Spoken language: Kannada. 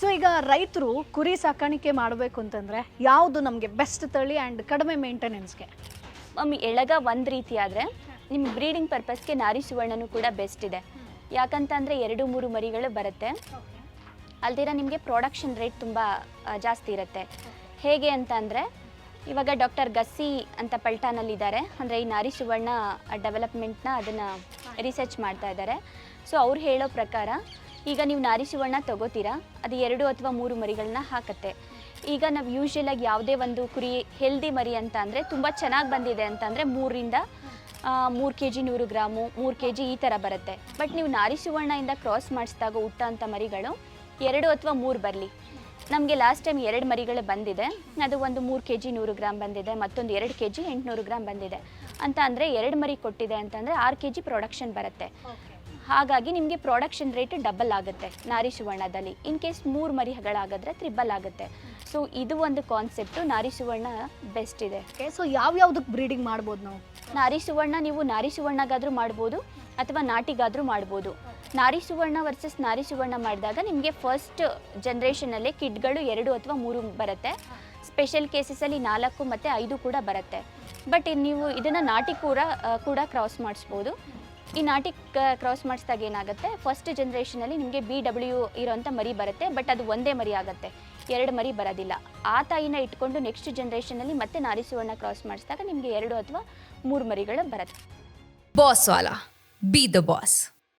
ಸೊ ಈಗ ರೈತರು ಕುರಿ ಸಾಕಾಣಿಕೆ ಮಾಡಬೇಕು ಅಂತಂದ್ರೆ ಯಾವುದು ನಮಗೆ ಬೆಸ್ಟ್ ತಳಿ ಆ್ಯಂಡ್ ಕಡಿಮೆ ಮೇಂಟೆನೆನ್ಸ್ಗೆ ಮಮ್ಮಿ, ಎಳಗ ಒಂದು ರೀತಿ ಆದರೆ ನಿಮ್ಮ ಬ್ರೀಡಿಂಗ್ ಪರ್ಪಸ್ಗೆ ನಾರಿ ಸುವರ್ಣನೂ ಕೂಡ ಬೆಸ್ಟ್ ಇದೆ. ಯಾಕಂತಂದರೆ ಎರಡು, ಮೂರು ಮರಿಗಳು ಬರುತ್ತೆ. ಅಲ್ದಿರ ನಿಮಗೆ ಪ್ರೊಡಕ್ಷನ್ ರೇಟ್ ತುಂಬ ಜಾಸ್ತಿ ಇರುತ್ತೆ. ಹೇಗೆ ಅಂತ ಅಂದರೆ ಇವಾಗ ಡಾಕ್ಟರ್ ಗಸ್ಸಿ ಅಂತ ಪಲ್ಟಾನಲ್ಲಿದ್ದಾರೆ. ಅಂದರೆ ಈ ನಾರಿ ಸುವರ್ಣ ಡೆವಲಪ್ಮೆಂಟ್ನ ಅದನ್ನು ರಿಸರ್ಚ್ ಮಾಡ್ತಾ ಇದ್ದಾರೆ. ಸೊ ಅವ್ರು ಹೇಳೋ ಪ್ರಕಾರ ಈಗ ನೀವು ನಾರಿ ತಗೋತೀರಾ? ಅದು ಎರಡು ಅಥವಾ ಮೂರು ಮರಿಗಳನ್ನ ಹಾಕತ್ತೆ. ಈಗ ನಾವು ಯೂಶ್ವಲಾಗಿ ಯಾವುದೇ ಒಂದು ಕುರಿ ಹೆಲ್ದಿ ಮರಿ ಅಂತ ಅಂದರೆ ತುಂಬ ಚೆನ್ನಾಗಿ ಬಂದಿದೆ ಅಂತಂದರೆ ಮೂರರಿಂದ ಮೂರು ಕೆ ಜಿ ನೂರು ಗ್ರಾಮು, ಮೂರು ಕೆ ಜಿ ಈ ಥರ ಬರುತ್ತೆ. ಬಟ್ ನೀವು ನಾರಿ ಸುವರ್ಣದಿಂದ ಕ್ರಾಸ್ ಮಾಡಿಸಿದಾಗ ಹುಟ್ಟ ಅಂಥ ಮರಿಗಳು ಎರಡು ಅಥವಾ ಮೂರು ಬರಲಿ. ನಮಗೆ ಲಾಸ್ಟ್ ಟೈಮ್ ಎರಡು ಮರಿಗಳು ಬಂದಿದೆ. ಅದು ಒಂದು ಮೂರು ಕೆ ಜಿ ನೂರು ಗ್ರಾಮ್ ಬಂದಿದೆ, ಮತ್ತೊಂದು ಎರಡು ಕೆ ಜಿ ಎಂಟುನೂರು ಗ್ರಾಮ್ ಬಂದಿದೆ. ಅಂತ ಅಂದರೆ ಎರಡು ಮರಿ ಕೊಟ್ಟಿದೆ ಅಂತಂದರೆ ಆರು ಕೆ ಜಿ ಪ್ರೊಡಕ್ಷನ್ ಬರುತ್ತೆ. ಹಾಗಾಗಿ ನಿಮಗೆ ಪ್ರೊಡಕ್ಷನ್ ರೇಟ್ ಡಬಲ್ ಆಗುತ್ತೆ ನಾರಿ ಸುವರ್ಣದಲ್ಲಿ. ಇನ್ ಕೇಸ್ ಮೂರು ಮರಿಗಳಾಗಿದ್ರೆ ತ್ರಿಬಲ್ ಆಗುತ್ತೆ. ಸೊ ಇದು ಒಂದು ಕಾನ್ಸೆಪ್ಟು ನಾರಿ ಸುವರ್ಣ ಬೆಸ್ಟ್ ಇದೆ. ಸೊ ಯಾವ ಯಾವ್ದಕ್ಕೆ ಬ್ರೀಡಿಂಗ್ ಮಾಡ್ಬೋದು ನಾವು? ನಾರಿ ಸುವರ್ಣ ನೀವು ನಾರಿ ಸುವರ್ಣಗಾದರೂ ಮಾಡ್ಬೋದು ಅಥವಾ ನಾಟಿಗಾದರೂ ಮಾಡ್ಬೋದು. ನಾರಿ ಸುವರ್ಣ ವರ್ಸಸ್ ನಾರಿ ಸುವರ್ಣ ಮಾಡಿದಾಗ ನಿಮಗೆ ಫಸ್ಟ್ ಜನ್ರೇಷನಲ್ಲೇ ಕಿಡ್ಗಳು ಎರಡು ಅಥವಾ ಮೂರು ಬರುತ್ತೆ. ಸ್ಪೆಷಲ್ ಕೇಸಸಲ್ಲಿ ನಾಲ್ಕು ಮತ್ತು ಐದು ಕೂಡ ಬರುತ್ತೆ. ಬಟ್ ನೀವು ಇದನ್ನು ನಾಟಿ ಕೂಡ ಕೂಡ ಕ್ರಾಸ್ ಮಾಡಿಸ್ಬೋದು. ಈ ನಾಟಿ ಕ್ರಾಸ್ ಮಾಡಿಸಿದಾಗ ಏನಾಗುತ್ತೆ? ಫಸ್ಟ್ ಜನ್ರೇಷನಲ್ಲಿ ನಿಮಗೆ ಬಿ ಡಬ್ಲ್ಯೂ ಇರೋಂಥ ಮರಿ ಬರುತ್ತೆ ಬಟ್ ಅದು ಒಂದೇ ಮರಿ ಆಗುತ್ತೆ. ಎರಡು ಮರಿ ಬರೋದಿಲ್ಲ. ಆ ತಾಯಿನ ಇಟ್ಕೊಂಡು ನೆಕ್ಸ್ಟ್ ಜನ್ರೇಷನಲ್ಲಿ ಮತ್ತೆ ನಾರಿ ಸುವರ್ಣ ಕ್ರಾಸ್ ಮಾಡಿಸಿದಾಗ ನಿಮಗೆ ಎರಡು ಅಥವಾ ಮೂರು ಮರಿಗಳು ಬರುತ್ತೆ. ಬಾಸ್ ವಾಲಾ ಬಿ ದ boss.